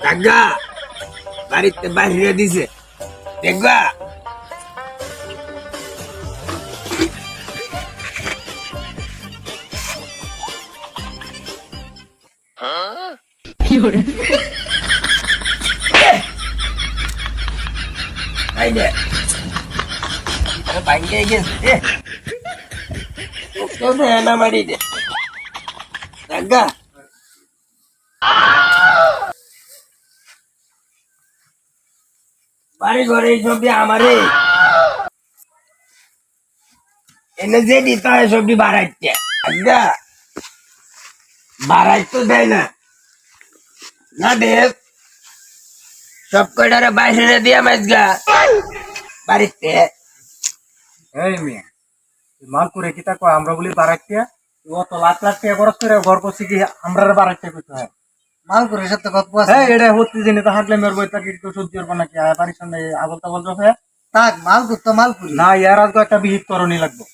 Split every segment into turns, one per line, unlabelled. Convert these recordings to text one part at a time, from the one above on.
কাকা বাড়িতে বাইরে দিছে দেখবা এই যে আরে ভাঙ্গে গেছে তো না মারি দে কাকা বাড়ি ঘরে সবজি আমারে এনে যে দিতে হয় সবজি বাড়াইতে। আজ্ঞা বাড়াই তো দেয় না। না দেব সব কয়টারে বাইরে দিয়া মাইজগা বাড়িতে।
এই মেয়ে মাল করে কিতা কয়, আমরা বলি বারাইতিয়া ও তো লাখ লাখ টাকা খরচ করে ঘর করছি কি আমরা বারাইতে কইতে হয়?
মাল করে সাথে কত আছে
হ্যাঁ এটা হচ্ছে জেনে তো হাঁটলে মেরবো এটা কি কেউ সহ্য করব নাকি? আর বাড়ির সামনে আবল তাবল
থাক মাল কর মাল করি।
না ইয়ার আজকে একটা বিহিত করণী লাগবে।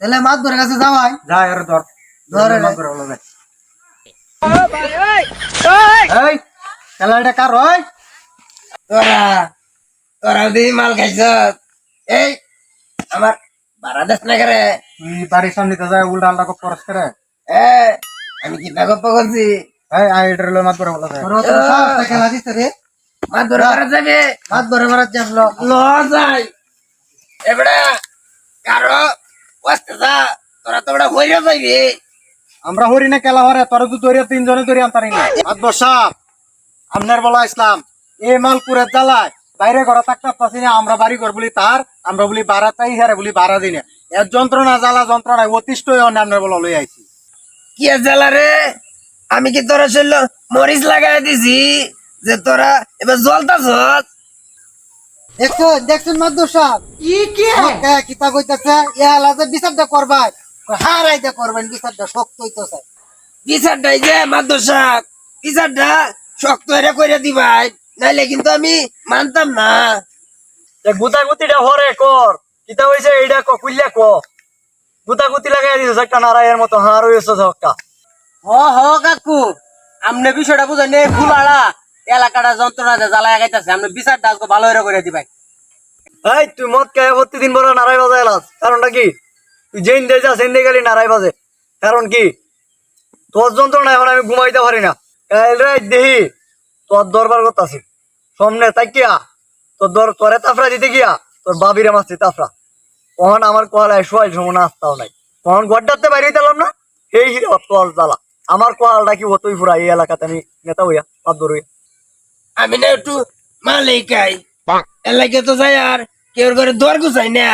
তাহলে মাছ ধরে কাছে যাওয়াই।
যা এর ধর।
ধর
ভাই। এই এটা কার হয়?
তোরা তোরা দিদি মাল খাইছ এই আমার বাড়া দেশ না করে?
বাড়ির সামনে তো যায় উল্টা আল্লাহ খরচ করে?
এ আমি কিতা গপ্প করছি।
আমরা হরি না খেলা হরে তোর তো ধরিয়া তিনজনে ধরি আনতারি না। আদ বসাব আপনার বলা ইসলাম এ মাল করে জ্বালায় বাইরে ঘরে থাকতে পারছি না আমরা বাড়ি ঘর বলি তার আমরা বলি বাড়া তাই হারে বলি বাড়া দিই না এর যন্ত্রণা জ্বালা যন্ত্রণা অতিষ্ঠ হয়ে আপনার বলা লই আইছি।
কি জ্বালা রে? আমি কি তোরা শরীর মরিচ লাগাই দিছি যে তোরা এবার জ্বলতাছ
দেখছ দেখছেন মাদুর সাহেব? ই কি? কিতা কইতাছে? ইয়া লাজে বিচারটা করবাই। হারাইতে করবেন বিচারটা শক্ত হইতাছে।
বিচারটাই যে মাদ্রাসা বিচারটা শক্ত হয়ে করে দিবাই নাইলে কিন্তু আমি মানতাম না।
গুতা গুতিটা হরে কর। কিতা হইছে এইটা ক কুইলা ক। গুতা গুতি লাগাই দিছ একটা নারায়ের মতো হার হইছে একটা
হ হ, কাকু। আমনে বিষয়টা এলাকাটা ভালো
এই, তুই বাজে কারণটা কি? তুই যেন গেলি বাজে। কারণ কি? তোর যন্ত্রণা এখন আমি ঘুমাইতে পারি না। কাল তোর দরবার করতাছি। সামনে তাকিয়া, তোর দর তোরে তাফরা দিতে গিয়া, তোর বাবিরে মাসছি তাফরা। তখন আমার কোয়ালায় শোয়াই সময় আসতাও নাই। তখন গড্ডাতে বাইরে দিলাম না। এই হিরে তোর জ্বালা। আমার কোয়ালটা কি হতোই ফুরা এই এলাকাতে আমি নেতা হইয়া পাদ্দর হইয়া।
আমি না একটু মালিকাই এলাকে তো যাই আর কেউ করে দর গুছাই না।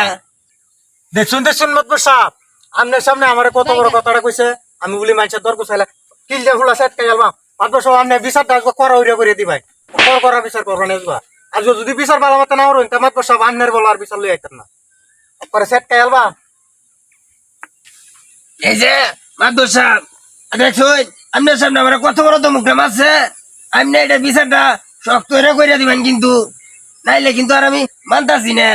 দেখছুন দেখছুন মতবর সাহেব। আমনের সামনে আমার কত বড় কথাটা কইছে আমি বলি মানুষের দর কুছাইলা কিল দিয়ে ফুলা সেট কাই আলবা মতবর সাহেব আমনে বিচার ডাকবো করা উড়িয়া করে দিবাই। কর করা বিচার করবেন এসবা আর যদি বিচার ভালো মতো না হরুন তা মতবর সাহেব আমনের বলো আর বিচার লই আইতেন না। পরে সেট কাই আলবা
এই যে মাদ্রাসা আপনার সামনে আমার কত বড় তো মুখে মারছে আমি না এটা বিচারটা শক্ত করে দিবেন কিন্তু। নাইলে কিন্তু আর আমি মানতাছি না।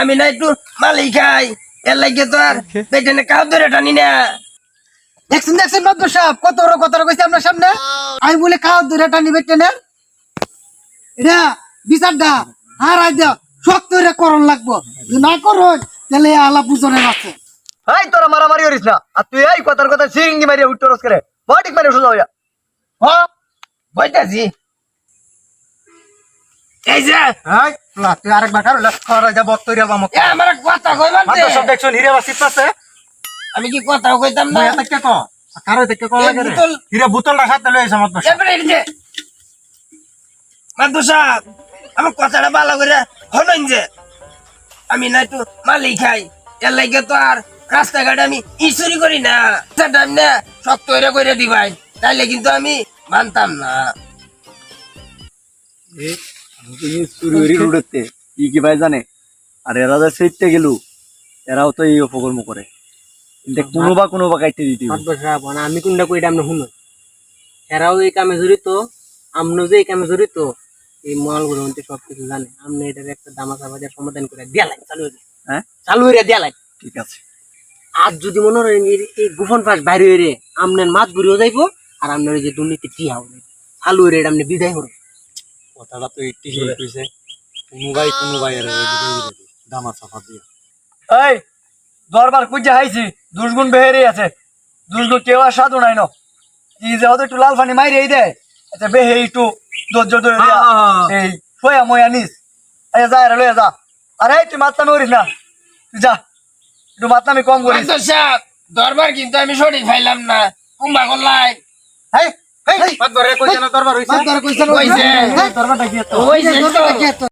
আমি না একটু মালিক খাই এর লাগে তো আর পেটে কাউ ধরে টানি না।
দেখছেন দেখছেন মাদুর সাহেব কত বড় কথা কইছে আপনার সামনে? আমি বলে টানি এটা বিচারটা হারাই দেও শক্ত হইরা করণ লাগবো। না করুন তাহলে আলা আছে।
এই তোরা মারামারি করিস না। আর তুই এই কথার কথা সিরিঙ্গি মারিয়া উঠতে করে বডিক মারি সোজা হইয়া।
হ বইতাছি। এই যে
এই না তুই আরেকবার কারও যা বক্ত বামক
এ আমার কথা দে।
মাত্র সব দেখছুন হিরে বাসিত আছে?
আমি কি কথা কইতাম না?
ক। কারও দেখকে ক
এই
লাগে রে।
বোতল-
হিরে বোতলটা সাথে লই আইছে মাত্র
এবারে এই যে মাদ্রাসা আমার কথাটা ভালো করে হলেন যে আমি না একটু মালিক খাই। এর লাগে তো আর রাস্তাঘাটে আমি ইসুরি করি না। সেটা আমি না শক্ত হইরা করে দিবাই তাইলে কিন্তু আমি মানতাম না।
চুরি কি কি ভাই জানে? আর এরা যে সেইতে গেল এরাও তো এই অপকর্ম করে। কিন্তু কোনো বা কোনো বা কাইতে দিতে
সাহেব মানে আমি কোনটা কইটা আপনি শুনুন। এরাও এই কামে জড়িত আমনও যে এই কামে জড়িত এই মালগুলো হতে সব কিছু জানে। আপনি এটার একটা দামাকা বাজার সমাধান করে দিয়া লাগে চালু হয়ে
হ্যাঁ?
চালু হয়ে দিয়া লাগে
ঠিক আছে।
আর যদি মনে করেন এই- এই গোপন ফাঁস বাইরে হয়ে আমনের মাছ ঘুরিও যাইবো আর আপনার ওই যে দুর্নীতি টিহাও যাইবো আলু রেট আপনি বিদায় করুন
কথাটা তো একটি ঠিক হইছে কোনো ভাই কোনো ভাই দামা সাফা দিয়া।
এই দরবার কুজে হাইছি দুর্গুণ বেহেরে আছে। দুর্গুণ কেউ আর সাধু নাই ন। কি যে হয়তো একটু লাল পানি মাইরে এই দেয় আচ্ছা বেহে একটু ধৈর্য ধরে দিয়া এই সোয়া ময়া নিস। আচ্ছা যা রে লয়ে যা। আরে তুই মাতলামি করিস না। তুই যা। একটু মাতলামি কম করি।
মাদর সাহেব দরবার কিন্তু আমি সঠিক ফাইলাম না। কুম্বা করলাই
হ্যাঁ
দরবার কইছে না দরবার হইছে?
দরবারটা কি
দরবারটা কি?